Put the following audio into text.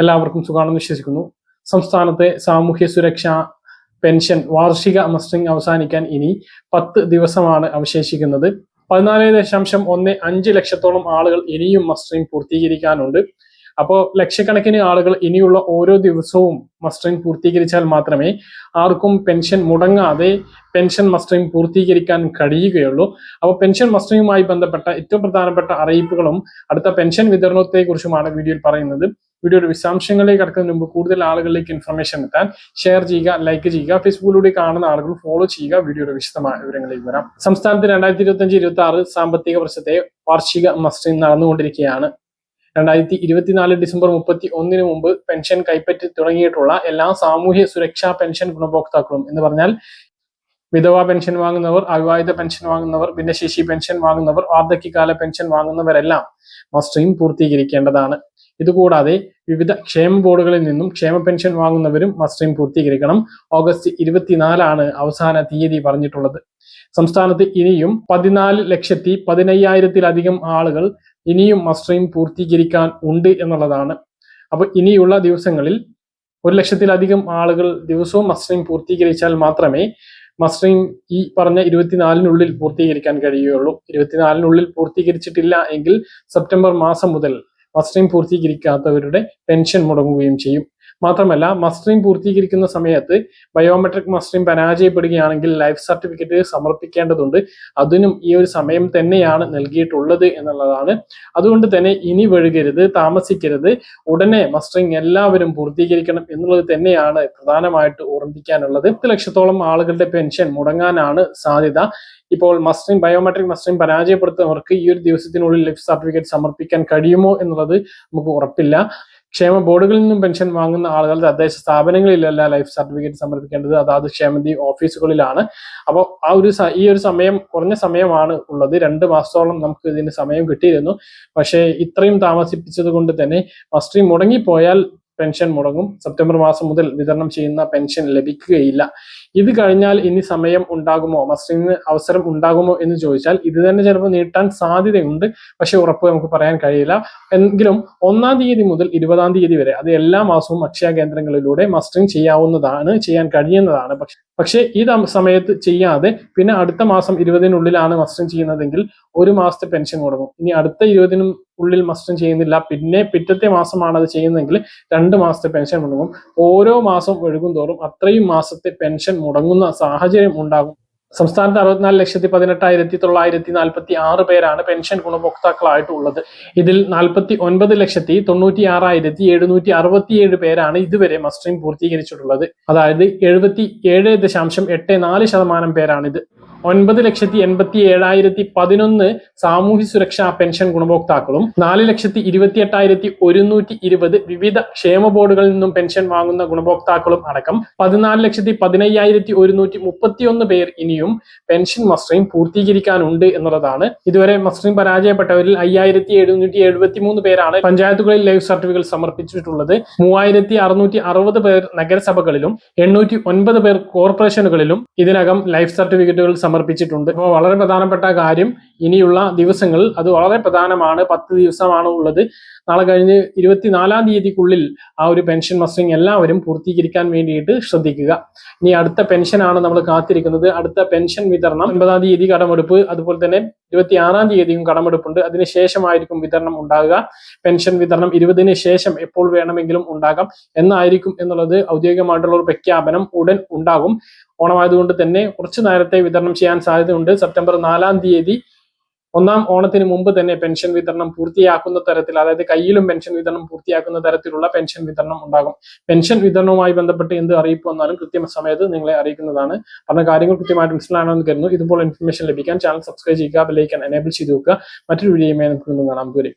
എല്ലാവർക്കും സുഖമാണെന്ന് വിശ്വസിക്കുന്നു. സംസ്ഥാനത്തെ സാമൂഹ്യ സുരക്ഷാ പെൻഷൻ വാർഷിക മസ്റ്റിംഗ് അവസാനിക്കാൻ ഇനി പത്ത് ദിവസമാണ് അവശേഷിക്കുന്നത്. പതിനാല് ദശാംശം ഒന്ന് അഞ്ച് ലക്ഷത്തോളം ആളുകൾ ഇനിയും മസ്റ്ററിംഗ് പൂർത്തീകരിക്കാനുണ്ട്. അപ്പോൾ ലക്ഷക്കണക്കിന് ആളുകൾ ഇനിയുള്ള ഓരോ ദിവസവും മസ്റ്ററിംഗ് പൂർത്തീകരിച്ചാൽ മാത്രമേ ആർക്കും പെൻഷൻ മുടങ്ങാതെ പെൻഷൻ മസ്റ്ററിംഗ് പൂർത്തീകരിക്കാൻ കഴിയുകയുള്ളൂ. അപ്പോൾ പെൻഷൻ മസ്റ്ററിംഗുമായി ബന്ധപ്പെട്ട ഏറ്റവും പ്രധാനപ്പെട്ട അറിയിപ്പുകളും അടുത്ത പെൻഷൻ വിതരണത്തെ കുറിച്ചുമാണ് വീഡിയോയിൽ പറയുന്നത്. വീഡിയോയുടെ വിശദാംശങ്ങളിലേക്ക് കടക്കുന്നതിന് മുമ്പ് കൂടുതൽ ആളുകളിലേക്ക് ഇൻഫർമേഷൻ എത്താൻ ഷെയർ ചെയ്യുക ലൈക്ക് ചെയ്യുക ഫേസ്ബുക്കിലൂടെ കാണുന്ന ആളുകൾ ഫോളോ ചെയ്യുക. വീഡിയോയുടെ വിശദമായ വിവരങ്ങളിലേക്ക് വരാം. സംസ്ഥാനത്ത് രണ്ടായിരത്തി ഇരുപത്തി അഞ്ച് ഇരുപത്തി ആറ് സാമ്പത്തിക വർഷത്തെ വാർഷിക മസ്റ്റിൻ നടന്നുകൊണ്ടിരിക്കുകയാണ്. രണ്ടായിരത്തി ഇരുപത്തിനാല് ഡിസംബർ മുപ്പത്തി ഒന്നിന് മുമ്പ് പെൻഷൻ കൈപ്പറ്റി തുടങ്ങിയിട്ടുള്ള എല്ലാ സാമൂഹ്യ സുരക്ഷാ പെൻഷൻ ഗുണഭോക്താക്കളും എന്ന് പറഞ്ഞാൽ വിധവാ പെൻഷൻ വാങ്ങുന്നവർ അവിവാഹിത പെൻഷൻ വാങ്ങുന്നവർ ഭിന്നശേഷി പെൻഷൻ വാങ്ങുന്നവർ വാർദ്ധക്യകാല പെൻഷൻ വാങ്ങുന്നവരെല്ലാം മസ്റ്ററിംഗ് പൂർത്തീകരിക്കേണ്ടതാണ്. ഇതുകൂടാതെ വിവിധ ക്ഷേമ ബോർഡുകളിൽ നിന്നും ക്ഷേമ പെൻഷൻ വാങ്ങുന്നവരും മസ്റ്ററിംഗ് പൂർത്തീകരിക്കണം. ഓഗസ്റ്റ് ഇരുപത്തിനാലാണ് അവസാന തീയതി പറഞ്ഞിട്ടുള്ളത്. സംസ്ഥാനത്ത് ഇനിയും പതിനാല് ലക്ഷത്തി പതിനയ്യായിരത്തിലധികം ആളുകൾ ഇനിയും മസ്റ്ററിംഗ് പൂർത്തീകരിക്കാൻ ഉണ്ട് എന്നുള്ളതാണ്. അപ്പൊ ഇനിയുള്ള ദിവസങ്ങളിൽ ഒരു ലക്ഷത്തിലധികം ആളുകൾ ദിവസവും മസ്റ്ററിംഗ് പൂർത്തീകരിച്ചാൽ മാത്രമേ മസ്റ്ററിംഗ് ഈ പറഞ്ഞ ഇരുപത്തിനാലിനുള്ളിൽ പൂർത്തീകരിക്കാൻ കഴിയുകയുള്ളൂ. ഇരുപത്തിനാലിനുള്ളിൽ പൂർത്തീകരിച്ചിട്ടില്ല എങ്കിൽ സെപ്റ്റംബർ മാസം മുതൽ മസ്റ്ററിംഗ് പൂർത്തീകരിക്കാത്തവരുടെ പെൻഷൻ മുടങ്ങുകയും ചെയ്യും. മാത്രമല്ല മസ്റ്ററിംഗ് പൂർത്തീകരിക്കുന്ന സമയത്ത് ബയോമെട്രിക് മസ്റ്ററിംഗ് പരാജയപ്പെടുകയാണെങ്കിൽ ലൈഫ് സർട്ടിഫിക്കറ്റ് സമർപ്പിക്കേണ്ടതുണ്ട്. അതിനും ഈ ഒരു സമയം തന്നെയാണ് നൽകിയിട്ടുള്ളത് എന്നുള്ളതാണ്. അതുകൊണ്ട് തന്നെ ഇനി വഴുകരുത് താമസിക്കരുത്. ഉടനെ മസ്റ്ററിംഗ് എല്ലാവരും പൂർത്തീകരിക്കണം എന്നുള്ളത് തന്നെയാണ് പ്രധാനമായിട്ട് ഓർമ്മിപ്പിക്കാനുള്ളത്. പത്ത് ലക്ഷത്തോളം ആളുകളുടെ പെൻഷൻ മുടങ്ങാനാണ് സാധ്യത. ഇപ്പോൾ മസ്റ്ററിംഗ് ബയോമെട്രിക് മസ്റ്ററിംഗ് പരാജയപ്പെടുത്തുന്നവർക്ക് ഈ ഒരു ദിവസത്തിനുള്ളിൽ ലൈഫ് സർട്ടിഫിക്കറ്റ് സമർപ്പിക്കാൻ കഴിയുമോ എന്നുള്ളത് നമുക്ക് ഉറപ്പില്ല. ക്ഷേമ ബോർഡുകളിൽ നിന്നും പെൻഷൻ വാങ്ങുന്ന ആളുകൾ തദ്ദേശ സ്ഥാപനങ്ങളിലല്ല ലൈഫ് സർട്ടിഫിക്കറ്റ് സമർപ്പിക്കേണ്ടത്. അതാത് ക്ഷേമനിധി ഓഫീസുകളിലാണ് അപ്പോൾ ആ ഒരു ഈ ഒരു സമയം കുറഞ്ഞ സമയമാണ് ഉള്ളത്. രണ്ട് മാസത്തോളം നമുക്ക് ഇതിന് സമയം കിട്ടിയിരുന്നു. പക്ഷേ ഇത്രയും താമസിപ്പിച്ചത് കൊണ്ട് തന്നെ മസ്റ്ററിംഗ് മുടങ്ങിപ്പോയാൽ പെൻഷൻ മുടങ്ങും. സെപ്റ്റംബർ മാസം മുതൽ വിതരണം ചെയ്യുന്ന പെൻഷൻ ലഭിക്കുകയില്ല. ഇത് കഴിഞ്ഞാൽ ഇനി സമയം ഉണ്ടാകുമോ? മസ്റ്റിന് അവസരം ഉണ്ടാകുമോ എന്ന് ചോദിച്ചാൽ ഇത് തന്നെ ചിലപ്പോൾ നീട്ടാൻ സാധ്യതയുണ്ട്. പക്ഷെ ഉറപ്പ് നമുക്ക് പറയാൻ കഴിയില്ല. എങ്കിലും ഒന്നാം തീയതി മുതൽ ഇരുപതാം തീയതി വരെ അത് എല്ലാ മാസവും അക്ഷയ കേന്ദ്രങ്ങളിലൂടെ മസ്റ്ററിംഗ് ചെയ്യാവുന്നതാണ് ചെയ്യാൻ കഴിയുന്നതാണ്. പക്ഷെ പക്ഷേ ഈ സമയത്ത് ചെയ്യാതെ പിന്നെ അടുത്ത മാസം ഇരുപതിനുള്ളിലാണ് മസ്റ്റം ചെയ്യുന്നതെങ്കിൽ ഒരു മാസത്തെ പെൻഷൻ കൊടുക്കും ഇനി അടുത്ത ഇരുപതിനും ഉള്ളിൽ മസ്റ്റം ചെയ്യുന്നില്ല. പിന്നെ പിറ്റത്തെ മാസമാണ് അത് ചെയ്യുന്നതെങ്കിൽ രണ്ട് മാസത്തെ പെൻഷൻ മുടങ്ങും. ഓരോ മാസം ഒഴുകും തോറും അത്രയും മാസത്തെ പെൻഷൻ മുടങ്ങുന്ന സാഹചര്യം ഉണ്ടാകും. സംസ്ഥാനത്ത് അറുപത്തിനാല് ലക്ഷത്തി പതിനെട്ടായിരത്തി തൊള്ളായിരത്തി നാൽപ്പത്തി ആറ് പേരാണ് പെൻഷൻ ഗുണഭോക്താക്കളായിട്ടുള്ളത്. ഇതിൽ നാൽപ്പത്തി ഒൻപത് ലക്ഷത്തി തൊണ്ണൂറ്റി ആറായിരത്തി എഴുന്നൂറ്റി അറുപത്തിയേഴ് പേരാണ് ഇതുവരെ മസ്റ്ററിംഗ് പൂർത്തീകരിച്ചിട്ടുള്ളത്. അതായത് എഴുപത്തി ഏഴ് ദശാംശം എട്ട് നാല് ശതമാനം പേരാണിത്. ഒൻപത് ലക്ഷത്തി എൺപത്തി ഏഴായിരത്തി പതിനൊന്ന് സാമൂഹ്യ സുരക്ഷാ പെൻഷൻ ഗുണഭോക്താക്കളും നാല് ലക്ഷത്തി ഇരുപത്തി എട്ടായിരത്തി ഒരുന്നൂറ്റി ഇരുപത് വിവിധ ക്ഷേമ ബോർഡുകളിൽ നിന്നും പെൻഷൻ വാങ്ങുന്ന ഗുണഭോക്താക്കളും അടക്കം പതിനാല് ലക്ഷത്തി പതിനയ്യായിരത്തി ഒരുന്നൂറ്റി മുപ്പത്തിയൊന്ന് പേർ ഇനിയും പെൻഷൻ മസ്റ്ററിംഗ് പൂർത്തീകരിക്കാനുണ്ട് എന്നുള്ളതാണ്. ഇതുവരെ മസ്റ്ററിംഗ് പരാജയപ്പെട്ടവരിൽ അയ്യായിരത്തി എഴുന്നൂറ്റി എഴുപത്തി മൂന്ന് പേരാണ് പഞ്ചായത്തുകളിൽ ലൈഫ് സർട്ടിഫിക്കറ്റ് സമർപ്പിച്ചിട്ടുള്ളത്. മൂവായിരത്തി അറുന്നൂറ്റി അറുപത് പേർ നഗരസഭകളിലും എണ്ണൂറ്റി ഒൻപത് പേർ കോർപ്പറേഷനുകളിലും ഇതിനകം ലൈഫ് സർട്ടിഫിക്കറ്റുകൾ സമർപ്പിച്ചിട്ടുണ്ട്. അപ്പോൾ വളരെ പ്രധാനപ്പെട്ട കാര്യം ഇനിയുള്ള ദിവസങ്ങളിൽ അത് വളരെ പ്രധാനമാണ്. പത്ത് ദിവസമാണ് ഉള്ളത്. നാളെ കഴിഞ്ഞ് ഇരുപത്തിനാലാം തീയതിക്കുള്ളിൽ ആ ഒരു പെൻഷൻ മസ്റ്ററിങ് എല്ലാവരും പൂർത്തീകരിക്കാൻ വേണ്ടിയിട്ട് ശ്രദ്ധിക്കുക. ഇനി അടുത്ത പെൻഷനാണ് നമ്മൾ കാത്തിരിക്കുന്നത്. അടുത്ത പെൻഷൻ വിതരണം ഒൻപതാം തീയതി കടമെടുപ്പ് അതുപോലെ തന്നെ ഇരുപത്തി ആറാം തീയതിയും കടമെടുപ്പുണ്ട്. അതിനുശേഷമായിരിക്കും വിതരണം ഉണ്ടാകുക. പെൻഷൻ വിതരണം ഇരുപതിന് ശേഷം എപ്പോൾ വേണമെങ്കിലും ഉണ്ടാകാം. എന്നായിരിക്കും എന്നുള്ളത് ഔദ്യോഗികമായിട്ടുള്ള ഒരു പ്രഖ്യാപനം ഉടൻ ഉണ്ടാകും. ഓണമായതുകൊണ്ട് തന്നെ കുറച്ച് നേരത്തെ വിതരണം ചെയ്യാൻ സാധ്യതയുണ്ട്. സെപ്റ്റംബർ നാലാം തീയതി ഒന്നാം ഓണത്തിന് മുമ്പ് തന്നെ പെൻഷൻ വിതരണം പൂർത്തിയാക്കുന്ന തരത്തിൽ അതായത് കയ്യിലും പെൻഷൻ വിതരണം പൂർത്തിയാക്കുന്ന തരത്തിലുള്ള പെൻഷൻ വിതരണം ഉണ്ടാകും. പെൻഷൻ വിതരണവുമായി ബന്ധപ്പെട്ട് എന്ത് അറിയിപ്പ് വന്നാലും കൃത്യ സമയത്ത് നിങ്ങളെ അറിയിക്കുന്നതാണ്. പറഞ്ഞ കാര്യങ്ങൾ കൃത്യമായിട്ട് മനസ്സിലാണെന്ന് കരുതുന്നു. ഇതുപോലെ ഇൻഫർമേഷൻ ലഭിക്കാൻ ചാനൽ സബ്സ്ക്രൈബ് ചെയ്യുക ബെല്ലൈക്കൻ എനേബിൾ ചെയ്ത് വെക്കുക. മറ്റൊരു വീഡിയോയുമായി നമുക്ക് കാണാം. ദൂരെ